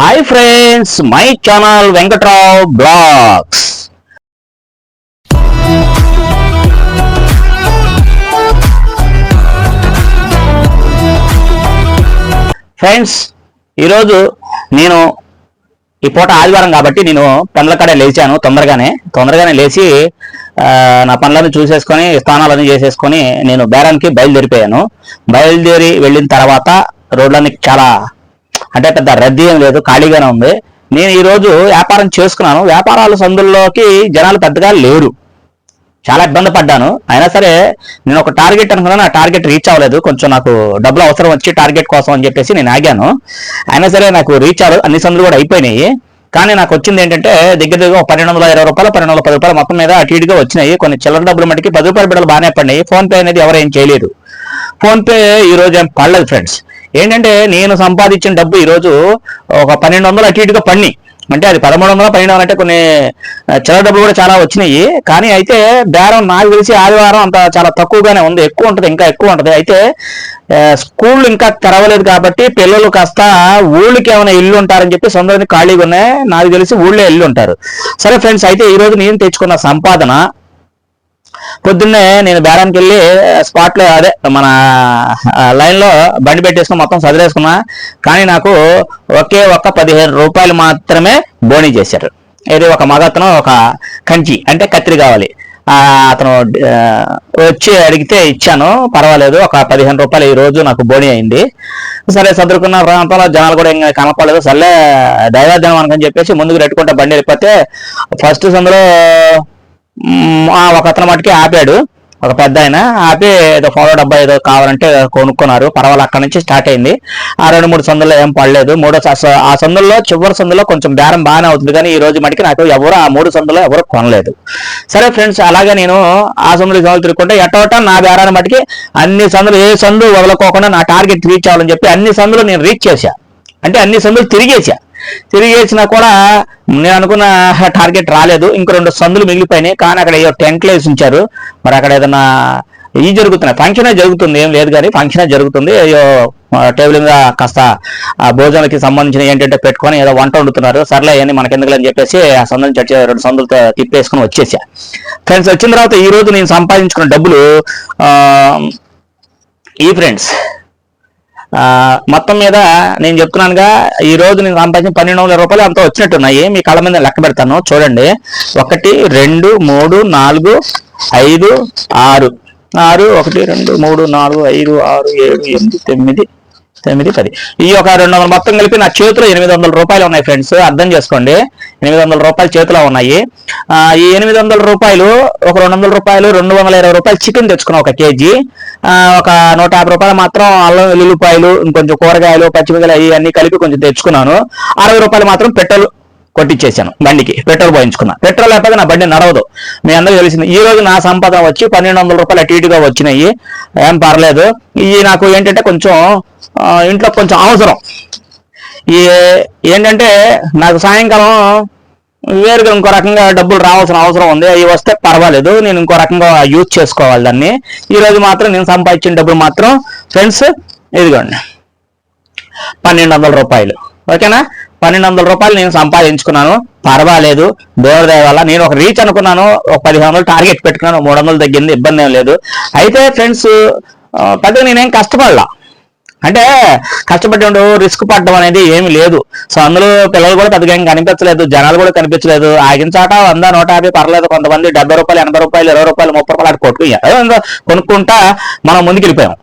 Hi friends my channel Venkatrao blogs friends ఈరోజు నేను ఈ పూట ఆదివారం కాబట్టి నేను పనుల కాడే లేచాను తొందరగానే. తొందరగానే లేచి నా పనులను చూసేసుకొని స్నానాలన్నీ చేసేసుకొని నేను బేరానికి బయలుదేరిపోయాను. బయలుదేరి వెళ్ళిన తర్వాత రోడ్లన్నీ చాలా అంటే పెద్ద రద్దీ ఏం లేదు ఖాళీగానే ఉంది. నేను ఈరోజు వ్యాపారం చేసుకున్నాను. వ్యాపారాల సందుల్లోకి జనాలు పెద్దగా లేరు. చాలా ఇబ్బంది పడ్డాను. అయినా సరే నేను ఒక టార్గెట్ అనుకున్నాను ఆ టార్గెట్ రీచ్ అవ్వలేదు. కొంచెం నాకు డబ్బులు అవసరం వచ్చి టార్గెట్ కోసం అని చెప్పేసి నేను ఆగాను. అయినా సరే నాకు రీచ్ అవ్వదు అన్ని సందులు కూడా అయిపోయినాయి. కానీ నాకు వచ్చింది ఏంటంటే దగ్గర దగ్గర పన్నెండు వందల ఇరవై రూపాయలు పన్నెండు వందల పది రూపాయలు మొత్తం మీద అటు ఇటుగా వచ్చినాయి. కొన్ని చిల్లర డబ్బులు మటుకి పది రూపాయల బిడ్డలు బాగానే పడినాయి. ఫోన్ పే అనేది ఎవరు ఏం చేయలేదు. ఫోన్ పే ఈ రోజు ఏం పడలేదు ఫ్రెండ్స్ ఏంటంటే నేను సంపాదించిన డబ్బు ఈరోజు ఒక పన్నెండు వందలు అటు ఇటుగా పన్ని. అంటే అది పదమూడు వందల పన్నెండు వందలు అంటే కొన్ని చిల డబ్బులు కూడా చాలా వచ్చినాయి. కానీ అయితే బేరం నాకు తెలిసి ఆదివారం అంత చాలా తక్కువగానే ఉంది. ఎక్కువ ఉంటుంది ఇంకా ఎక్కువ ఉంటుంది. అయితే స్కూల్ ఇంకా తెరవలేదు కాబట్టి పిల్లలు కాస్త ఊళ్ళకి ఏమైనా ఇల్లు ఉంటారని చెప్పి సొందరిని ఖాళీగా ఉన్నాయి. నాకు తెలిసి ఊళ్ళో ఇల్లు ఉంటారు. సరే ఫ్రెండ్స్ అయితే ఈరోజు నేను తెచ్చుకున్న సంపాదన పొద్దున్నే నేను బేరానికి వెళ్ళి స్పాట్లో అదే మన లైన్లో బండి పెట్టేసుకుని మొత్తం చదివేసుకున్నా కానీ నాకు ఒకే ఒక్క పదిహేను రూపాయలు మాత్రమే బోనీ చేశారు. ఇది ఒక మగతను ఒక కంచి అంటే కత్తిరి కావాలి. అతను వచ్చి అడిగితే ఇచ్చాను పర్వాలేదు ఒక పదిహేను రూపాయలు ఈ రోజు నాకు బోని అయింది. సరే చదువుకున్న ప్రాంతంలో జనాలు కూడా ఇంకా కనపడలేదు. సర్లే దైవాధ్యం అనుకని చెప్పేసి ముందుకు పెట్టుకుంటే బండి వెళ్ళిపోతే ఫస్ట్ సందులో ఒక అతను మటుకి ఆపాడు. ఒక పెద్ద ఆయన ఆపి ఏదో ఫాలో డబ్బా ఏదో కావాలంటే కొనుక్కున్నారు. పర్వాలేదు అక్కడ నుంచి స్టార్ట్ అయింది. ఆ రెండు మూడు సందుల్లో ఏం పడలేదు. మూడో ఆ సందుల్లో చివరి సందులో కొంచెం బేరం బాగానే అవుతుంది. కానీ ఈ రోజు మటుకి నాకు ఎవరు ఆ మూడు సందులో ఎవరు కొనలేదు. సరే ఫ్రెండ్స్ అలాగే నేను ఆ సందులు సందులు తిరుగుకుంటే ఎట్టోట నా బేరాన్ని మటుకి అన్ని సందులు ఏ సందు వదలకోకుండా నా టార్గెట్ రీచ్ అవ్వాలని చెప్పి అన్ని సందులు నేను రీచ్ చేశా. అంటే అన్ని సందులు తిరిగేసా తిరిగేసినా కూడా నేను అనుకున్న టార్గెట్ రాలేదు. ఇంకో రెండు సందులు మిగిలిపోయినాయి. కానీ అక్కడ ఏదో టెంట్లు వేసి ఉంచారు మరి అక్కడ ఏదైనా ఇవి జరుగుతున్నాయి ఫంక్షన్ జరుగుతుంది. ఏం లేదు కానీ ఫంక్షన్ జరుగుతుంది. అయ్యో టేబుల్ మీద కాస్త ఆ భోజనానికి సంబంధించిన ఏంటంటే పెట్టుకొని ఏదో వంట వండుతున్నారు. సర్లే అని మనకి ఎందుకులని చెప్పేసి ఆ సందులు చచ్చి రెండు సందులతో తిప్పేసుకొని వచ్చేసా. ఫ్రెండ్స్ వచ్చిన తర్వాత ఈ రోజు నేను సంపాదించుకున్న డబ్బులు ఈ ఫ్రెండ్స్ మొత్తం మీద నేను చెప్తున్నానుగా ఈ రోజు నేను సంపాదించిన పన్నెండు వందల రూపాయలు అంతా వచ్చినట్టున్నాయి. మీ కళ్ళ మీద లెక్క పెడతాను చూడండి. ఒకటి రెండు మూడు నాలుగు ఐదు ఆరు. ఆరు ఒకటి రెండు మూడు నాలుగు ఐదు ఆరు ఏడు ఎనిమిది తొమ్మిది తొమ్మిది పది. ఈ యొక్క రెండు వందలు మొత్తం కలిపి నా చేతిలో ఎనిమిది వందల రూపాయలు ఉన్నాయి ఫ్రెండ్స్. అర్థం చేసుకోండి. ఎనిమిది వందల రూపాయలు చేతిలో ఉన్నాయి. ఈ ఎనిమిది వందల రూపాయలు ఒక రెండు వందల రూపాయలు రెండు వందల ఇరవై రూపాయలు చికెన్ తెచ్చుకున్నాం ఒక కేజీ. ఒక నూట యాభై రూపాయలు మాత్రం అల్లం వెల్లుల్లిపాయలు ఇంకొంచెం కూరగాయలు పచ్చిమిరకాయలు అవి అన్ని కలిపి కొంచెం తెచ్చుకున్నాను. అరవై రూపాయలు మాత్రం పెట్రోల్ కొట్టించేశాను బండికి పెట్రోల్ పోయించుకున్నా. పెట్రోల్ లేకపోతే నా బండి నడవదు. మీ అందరూ తెలిసింది ఈ రోజు నా సంపాదన వచ్చి పన్నెండు వందల రూపాయలు అటు ఇటుగా వచ్చినాయి. ఏం పర్లేదు. ఈ నాకు ఏంటంటే కొంచెం ఇంట్లో కొంచెం అవసరం. ఈ ఏంటంటే నాకు సాయంకాలం వేరుగా ఇంకో రకంగా డబ్బులు రావాల్సిన అవసరం ఉంది. అవి వస్తే పర్వాలేదు. నేను ఇంకో రకంగా యూజ్ చేసుకోవాలి దాన్ని. ఈ రోజు మాత్రం నేను సంపాదించిన డబ్బులు మాత్రం ఫ్రెండ్స్ ఇదిగోండి. పన్నెండు వందల రూపాయలు. ఓకేనా? పన్నెండు వందల రూపాయలు నేను సంపాదించుకున్నాను. పర్వాలేదు. దేవుడి వల్ల నేను ఒక రీచ్ అనుకున్నాను. ఒక పదిహేను వందలు టార్గెట్ పెట్టుకున్నాను. మూడు వందలు తగ్గింది ఇబ్బంది ఏం లేదు. అయితే ఫ్రెండ్స్ పెద్దగా నేనేం కష్టపడలా. అంటే కష్టపడ్డాడు రిస్క్ పడడం అనేది ఏమి లేదు. సో అందులో పిల్లలు కూడా పెద్దగా ఏం కనిపించలేదు. జనాలు కూడా కనిపించలేదు. ఆగిన చాట వంద నూట యాభై పర్లేదు. కొంతమంది డెబ్బై రూపాయలు ఎనభై రూపాయలు ఇరవై రూపాయలు ముప్పై రూపాయలు అటు కొట్టుకు కొనుక్కుంటా మనం ముందుకు వెళ్ళిపోయాం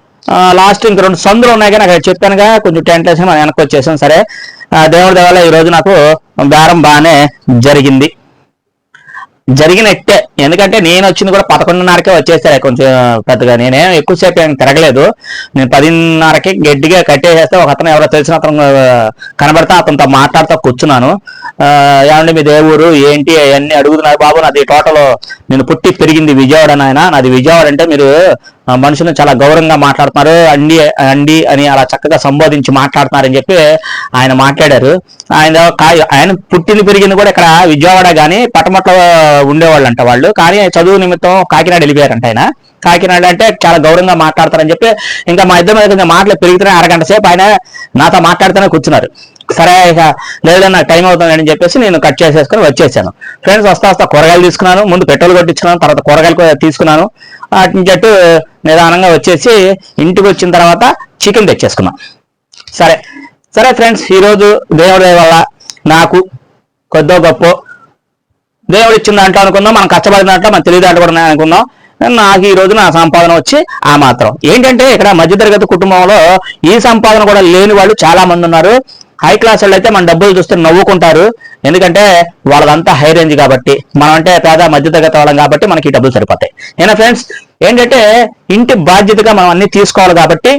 లాస్ట్ ఇంక రెండు సందులు ఉన్నాయి కానీ అక్కడ చెప్పానుగా కొంచెం టెంట్ వేసి మనం వెనక్కి వచ్చేసాం. సరే. దేవుడి దేవాల ఈ రోజు నాకు బేరం బాగానే జరిగింది. జరిగినట్టే. ఎందుకంటే నేను వచ్చింది కూడా పదకొండున్నరకే వచ్చేసారు కొంచెం పెద్దగా. నేనేం ఎక్కువసేపు ఏం తిరగలేదు. నేను పదిన్నరకి గట్టిగా కట్టేసేస్తే ఒక అతను ఎవరో తెలిసిన అతను కనబడతా అతనితో మాట్లాడుతూ కూర్చున్నాను. ఏమండి మీ దేవురు ఏంటి అవన్నీ అడుగుతున్నారు బాబు. నాది టోటల్ నేను పుట్టి పెరిగింది విజయవాడ నాయన. నాది విజయవాడ అంటే మీరు మనుషులను చాలా గౌరవంగా మాట్లాడుతున్నారు. అండి అండి అని అలా చక్కగా సంబోధించి మాట్లాడుతున్నారని చెప్పి ఆయన మాట్లాడారు. ఆయన కా- ఆయన పుట్టిన పెరిగింది కూడా ఇక్కడ విజయవాడ కానీ పట్టమట్ల ఉండేవాళ్ళు అంట వాళ్ళు. కానీ చదువు నిమిత్తం కాకినాడ వెళ్ళిపోయారంట ఆయన. కాకినాడ అంటే చాలా గౌరవంగా మాట్లాడతారని చెప్పి ఇంకా మా ఇద్దరు మీద కొంచెం మాటలు పెరుగుతున్నాయి అరగంట సేపు ఆయన నాతో మాట్లాడుతూనే కూర్చున్నారు. సరే ఇక లేదు నాకు టైం అవుతుంది అని చెప్పేసి నేను కట్ చేసేసుకొని వచ్చేసాను. ఫ్రెండ్స్ వస్తా వస్తా కూరగాయలు తీసుకున్నాను ముందు పెట్రోల్ కొట్టించుకున్నాను తర్వాత కూరగాయలు తీసుకున్నాను. వాటిని జట్టు నిదానంగా వచ్చేసి ఇంటికి వచ్చిన తర్వాత చికెన్ తెచ్చేసుకున్నాను సరే సరే ఫ్రెండ్స్ ఈరోజు దేవుడి వల్ల నాకు కొద్దో గొప్ప దేవుడు ఇచ్చిన దాంట్లో అనుకుందాం మనం కష్టపడిన దాంట్లో మన తెలివి కూడా అనుకుందాం. నాకు ఈ రోజు నా సంపాదన వచ్చి ఆ మాత్రం. ఏంటంటే ఇక్కడ మధ్యతరగతి కుటుంబంలో ఈ సంపాదన కూడా లేని వాళ్ళు చాలా మంది ఉన్నారు. హై క్లాస్ వాళ్ళు అయితే మన డబ్బులు చూస్తే నవ్వుకుంటారు. ఎందుకంటే వాళ్ళదంతా హై రేంజ్ కాబట్టి. మనం అంటే పేద మధ్యతరగతి వాళ్ళం కాబట్టి మనకి ఈ డబ్బులు సరిపోతాయి. ఏనా ఫ్రెండ్స్ ఏంటంటే ఇంటి బాధ్యతగా మనం అన్ని తీసుకోవాలి కాబట్టి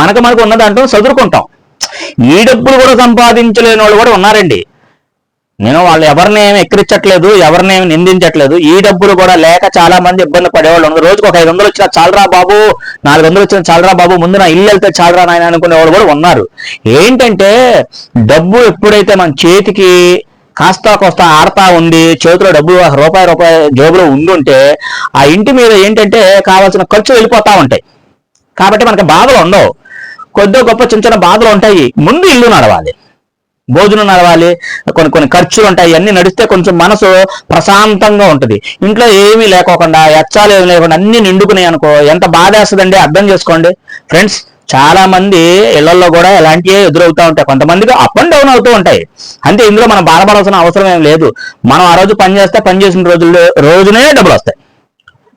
మనకు మనకు ఉన్న దాంట్లో చదువుకుంటాం ఈ డబ్బులు కూడా సంపాదించలేని వాళ్ళు కూడా ఉన్నారండి. నేను వాళ్ళు ఎవరిని ఏమి ఎక్కిరించట్లేదు ఎవరిని ఏమి నిందించట్లేదు. ఈ డబ్బులు కూడా లేక చాలా మంది ఇబ్బంది పడేవాళ్ళు ఉన్నారు. రోజుకు ఒక ఐదు వందలు వచ్చిన చాలరా బాబు నాలుగు వందలు వచ్చిన చాలరా బాబు ముందు నా ఇల్లు వెళ్తే చాలరా నాయన అనుకునే వాళ్ళు కూడా ఉన్నారు. ఏంటంటే డబ్బు ఎప్పుడైతే మన చేతికి కాస్త కోస్త ఆడతా ఉండి చేతిలో డబ్బులు ఒక రూపాయి రూపాయి జేబులో ఉండుంటే ఆ ఇంటి మీద ఏంటంటే కావాల్సిన ఖర్చు వెళ్ళిపోతా ఉంటాయి. కాబట్టి మనకి బాధలు ఉండవు. కొద్దిగా గొప్ప చిన్న చిన్న బాధలు ఉంటాయి. ముందు ఇల్లు నడవాలి. భోజనం నడవాలి కొన్ని కొన్ని ఖర్చులు ఉంటాయి అన్ని నడిస్తే కొంచెం మనసు ప్రశాంతంగా ఉంటుంది. ఇంట్లో ఏమీ లేకోకుండా ఎచ్చాలు ఏమి లేకుండా అన్ని నిండుకున్నాయి అనుకో ఎంత బాధేస్తుందండి అర్థం చేసుకోండి. ఫ్రెండ్స్ చాలా మంది ఇళ్ళలో కూడా ఇలాంటివే ఎదురవుతూ ఉంటాయి. కొంతమందికి అప్ అండ్ డౌన్ అవుతూ ఉంటాయి. అంతే ఇందులో మనం బాధపడాల్సిన అవసరం ఏం లేదు. మనం ఆ రోజు పని చేస్తే పని చేసిన రోజుల్లో రోజునే డబ్బులు వస్తాయి.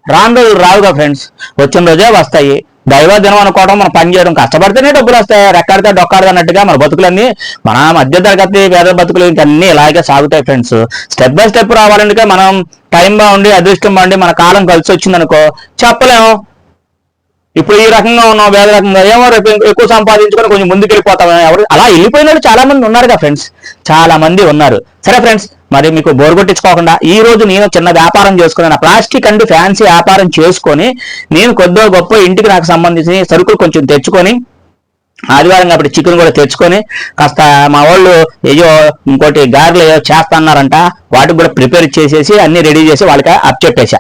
రాను రోజులు రావుగా ఫ్రెండ్స్ వచ్చిన రోజే వస్తాయి. దైవ దినం అనుకోవడం మనం పని చేయడం కష్టపడితేనే డబ్బులు వస్తాయి. రెక్కాడితే డొక్కాడితే అన్నట్టుగా మన బతుకులన్నీ మన మధ్య తరగతి పేద బతుకులు ఇంకన్నీ ఇలాగే సాగుతాయి ఫ్రెండ్స్ స్టెప్ బై స్టెప్ రావాలంటే మనం టైం బాగుండి అదృష్టం బాగుండి మన కాలం కలిసి వచ్చిందనుకో చెప్పలేము. ఇప్పుడు ఈ రకంగా ఉన్నాం వేరే రకంగా ఏమో రేపు ఎక్కువ సంపాదించుకొని కొంచెం ముందుకు వెళ్ళిపోతాం ఎవరు అలా వెళ్ళిపోయినారు చాలా మంది ఉన్నారుగా ఫ్రెండ్స్ చాలా మంది ఉన్నారు. సరే ఫ్రెండ్స్ మరి మీకు బోర్ కొట్టించుకోకుండా ఈ రోజు నేను చిన్న వ్యాపారం చేసుకున్నాను. ప్లాస్టిక్ అండ్ ఫ్యాన్సీ వ్యాపారం చేసుకొని నేను కొద్దిగా గొప్ప ఇంటికి నాకు సంబంధించిన సరుకులు కొంచెం తెచ్చుకొని ఆదివారం కాబట్టి చికెన్ కూడా తెచ్చుకొని కాస్త మా వాళ్ళు ఏయో ఇంకోటి గారెలు ఏదో చేస్తన్నారంట వాటికి కూడా ప్రిపేర్ చేసేసి అన్ని రెడీ చేసి వాళ్ళకి అప్ చెప్పేశా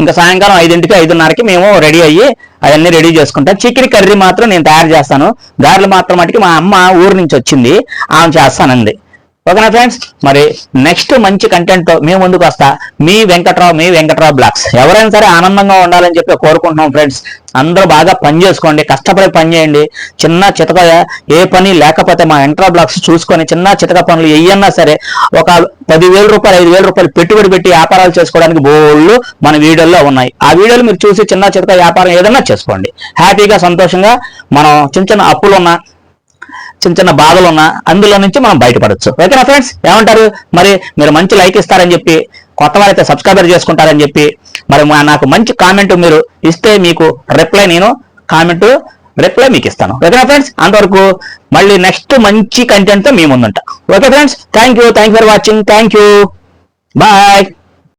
ఇంకా సాయంకాలం ఐదింటికి ఐదున్నరకి మేము రెడీ అయ్యి అవన్నీ రెడీ చేసుకుంటాం. చికెన్ కర్రీ మాత్రం నేను తయారు చేస్తాను. గారెలు మాత్రం మటుకి మా అమ్మ ఊరు నుంచి వచ్చింది. ఆమె చేస్తానంది. ఓకేనా ఫ్రెండ్స్ మరి నెక్స్ట్ మంచి కంటెంట్తో మేము ముందుకు వస్తా. మీ వెంకట్రావు మీ వెంకట్రావు బ్లాగ్స్ ఎవరైనా సరే ఆనందంగా ఉండాలని చెప్పి కోరుకుంటున్నాం ఫ్రెండ్స్ అందరూ బాగా పని చేసుకోండి కష్టపడి పని చేయండి. చిన్న చితక ఏ పని లేకపోతే మా వెంకట్రావు బ్లాగ్స్ చూసుకొని చిన్న చితక పనులు ఏయన్నా సరే ఒక పదివేల రూపాయలు ఐదు వేల రూపాయలు పెట్టుబడి పెట్టి వ్యాపారాలు చేసుకోవడానికి బోళ్ళు మన వీడియోల్లో ఉన్నాయి. ఆ వీడియోలు మీరు చూసి చిన్న చితక వ్యాపారం ఏదైనా చేసుకోండి. హ్యాపీగా సంతోషంగా మనం చిన్న చిన్న అప్పులు ఉన్నా చిన్న చిన్న బాధలు ఉన్నా అందులో నుంచి మనం బయటపడచ్చు. ఓకేనా ఫ్రెండ్స్ ఏమంటారు? మరి మీరు మంచి లైక్ ఇస్తారని చెప్పి కొత్త వారైతే సబ్స్క్రైబర్ చేసుకుంటారని చెప్పి మరి మా- నాకు మంచి కామెంట్ మీరు ఇస్తే మీకు రిప్లై నేను కామెంట్ రిప్లై మీకు ఇస్తాను. ఓకేనా ఫ్రెండ్స్ అంతవరకు మళ్ళీ నెక్స్ట్ మంచి కంటెంట్తో మేము మీ ముందుంటా. Okay friends thank you thank for watching thank you bye